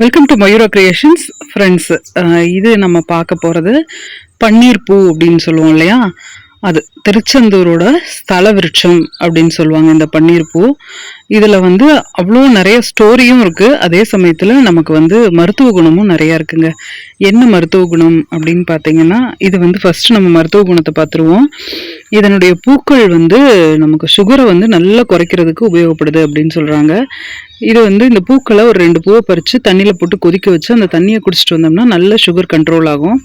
Welcome to Mayura Creations friends இது நம்ம பார்க்க போகிறது பன்னீர் பூ அப்படின்னு சொல்லுவோம் இல்லையா? அது திருச்செந்தூரோட ஸ்தல விருட்சம் அப்படின்னு சொல்லுவாங்க இந்த பன்னீர் பூ. இதில் வந்து அவ்வளோ நிறைய ஸ்டோரியும் இருக்குது அதே சமயத்தில் நமக்கு வந்து மருத்துவ குணமும் நிறையா இருக்குங்க. என்ன மருத்துவ குணம் அப்படின்னு பார்த்தீங்கன்னா இது வந்து ஃபஸ்ட்டு நம்ம மருத்துவ குணத்தை பார்த்துருவோம் இதனுடைய பூக்கள் வந்து நமக்கு சுகரை வந்து நல்லா குறைக்கிறதுக்கு உபயோகப்படுது அப்படின்னு சொல்கிறாங்க இது வந்து இந்த பூக்களை ஒரு ரெண்டு பூவை பறித்து தண்ணியில் போட்டு கொதிக்க வச்சு அந்த தண்ணியை குடிச்சிட்டு வந்தோம்னா நல்ல சுகர் கண்ட்ரோல் ஆகும்.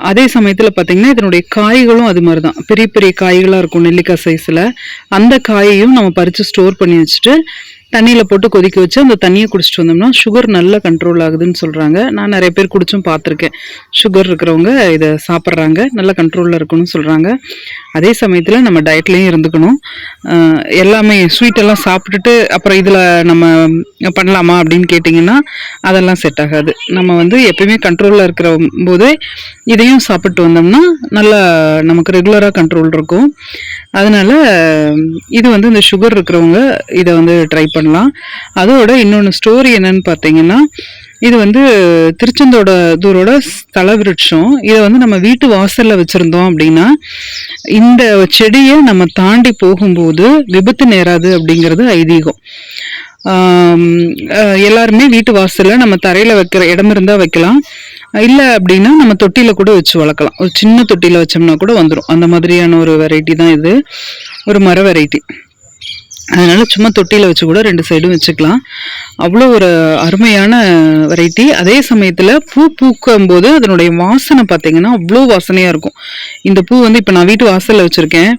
அதே சமயத்தில் பார்த்தீங்கன்னா இதனுடைய காய்களும் அது மாதிரி தான் பெரிய பெரிய காய்களாக இருக்கும் நெல்லிக்காய் சைஸில் அந்த காயையும் நம்ம பறித்து ஸ்டோர் பண்ணி வச்சுட்டு தண்ணியில் போட்டு கொதிக்க வச்சு அந்த தண்ணியை குடிச்சிட்டு வந்தோம்னா சுகர் நல்லா கண்ட்ரோல் ஆகுதுன்னு சொல்கிறாங்க நான் நிறைய பேர் குடிச்சும் பார்த்துருக்கேன். சுகர் இருக்கிறவங்க இதை சாப்பிட்றாங்க. நல்ல கண்ட்ரோலில் இருக்குன்னு சொல்கிறாங்க அதே சமயத்தில் நம்ம டயட்லேயும் இருந்துக்கணும். எல்லாமே ஸ்வீட் எல்லாம் சாப்பிட்டுட்டு அப்புறம் இதில் நம்ம பண்ணலாமா அப்படின்னு கேட்டிங்கன்னா அதெல்லாம் செட் ஆகாது. நம்ம வந்து எப்பயுமே கண்ட்ரோலில் இருக்கிற போதே இதையும் சாப்பிட்டு வந்தோம்னா நல்லா நமக்கு ரெகுலராக கண்ட்ரோல் இருக்கும். அதனால இது வந்து இந்த சுகர் இருக்கிறவங்க இதை வந்து ட்ரை பண்ணலாம். அதோட இன்னொன்று ஸ்டோரி என்னன்னு பார்த்தீங்கன்னா இது வந்து திருச்செந்தோட தூரோட ஸ்தல விருட்சம் இதை வந்து நம்ம வீட்டு வாசலில் வச்சுருந்தோம் அப்படின்னா இந்த செடியை நம்ம தாண்டி போகும்போது விபத்து நேராது அப்படிங்கிறது ஐதீகம். எல்லாருமே வீட்டு வாசலில் நம்ம தரையில் வைக்கிற இடம் இருந்தால் வைக்கலாம். இல்லை அப்படின்னா நம்ம தொட்டியில் கூட வச்சு வளர்க்கலாம். ஒரு சின்ன தொட்டியில் வச்சோம்னா கூட வந்துடும் அந்த மாதிரியான ஒரு வெரைட்டி தான் இது. ஒரு மர வெரைட்டி அதனால் சும்மா தொட்டியில் வச்சு கூட ரெண்டு சைடும் வச்சுக்கலாம். அவ்வளோ ஒரு அருமையான வெரைட்டி அதே சமயத்தில் பூ பூக்கும் போது அதனுடைய வாசனை பார்த்தீங்கன்னா அவ்வளோ வாசனையாக இருக்கும். இந்த பூ வந்து இப்போ நான் வீட்டு வாசலில் வச்சுருக்கேன்.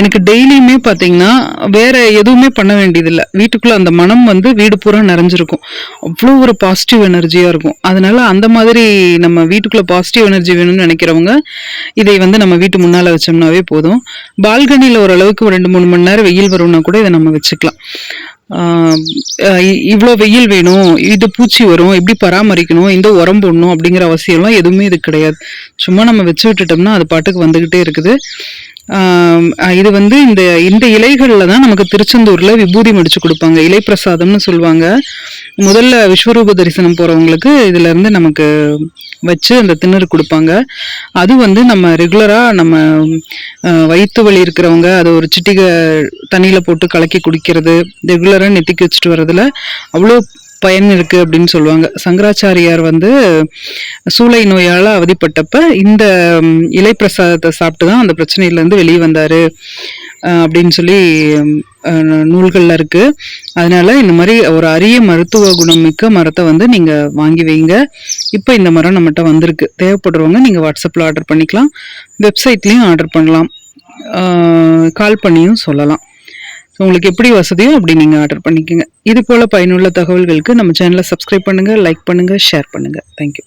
எனக்கு டெய்லியுமே பார்த்தீங்கன்னா வேறு எதுவுமே பண்ண வேண்டியதில்லை. வீட்டுக்குள்ளே அந்த மனம் வந்து வீடு பூரா நிறைஞ்சிருக்கும். அவ்வளோ ஒரு பாசிட்டிவ் எனர்ஜியாக இருக்கும். அதனால் அந்த மாதிரி நம்ம வீட்டுக்குள்ளே பாசிட்டிவ் எனர்ஜி வேணும்னு நினைக்கிறவங்க இதை வந்து நம்ம வீட்டு முன்னால் வச்சோம்னாவே போதும். பால்கனியில் ஓரளவுக்கு ஒரு ரெண்டு மூணு மணி நேரம் வெயில் வரும்னா கூட இதை நம்ம வச்சுக்கலாம். இவ்வளோ வெயில் வேணும் இது பூச்சி வரும் எப்படி பராமரிக்கணும் இந்த உரம் போடணும் அப்படிங்கிற அவசியம்லாம் எதுவுமே இது கிடையாது. சும்மா நம்ம வச்சு விட்டுட்டோம்னா அது பாட்டுக்கு வந்துக்கிட்டே இருக்குது. இது வந்து இந்த இந்த இலைகளில் தான் நமக்கு திருச்செந்தூரில் விபூதி மடித்து கொடுப்பாங்க. இலை பிரசாதம்னு சொல்லுவாங்க. முதல்ல விஸ்வரூப தரிசனம் போகிறவங்களுக்கு இதுல இருந்து நமக்கு வச்சு அந்த திணறு கொடுப்பாங்க. அது வந்து நம்ம ரெகுலராக நம்ம வயிற்று வலி இருக்கிறவங்க அதை ஒரு சிட்டிகை தண்ணியில் போட்டு கலக்கி குடிக்கிறது ரெகுலராக நெத்திக்கு வச்சுட்டு வர்றதுல அவ்வளோ பயன் இருக்குது அப்படின்னு சொல்லுவாங்க. சங்கராச்சாரியார் வந்து சூளை நோயால் அவதிப்பட்டப்ப இந்த இலை பிரசாதத்தை சாப்பிட்டு தான் அந்த பிரச்சனையிலேருந்து வெளியே வந்தார் அப்படின்னு சொல்லி நூல்களில் இருக்குது அதனால் இந்த மாதிரி ஒரு அரிய மருத்துவ குணம் மிக்க மரத்தை வந்து நீங்கள் வாங்கி வைங்க. இப்போ இந்த மரம் நம்மகிட்ட வந்திருக்கு. தேவைப்படுறவங்க நீங்கள் வாட்ஸ்அப்பில் ஆர்டர் பண்ணிக்கலாம். வெப்சைட்லேயும் ஆர்டர் பண்ணலாம். கால் பண்ணியும் சொல்லலாம். ஸோ உங்களுக்கு எப்படி வசதியோ அப்படி நீங்கள் ஆர்டர் பண்ணிக்கோங்க. இது போல் பயனுள்ள தகவல்களுக்கு நம்ம சேனலை சப்ஸ்கிரைப் பண்ணுங்கள் லைக் பண்ணுங்கள் ஷேர் பண்ணுங்கள் தேங்க்யூ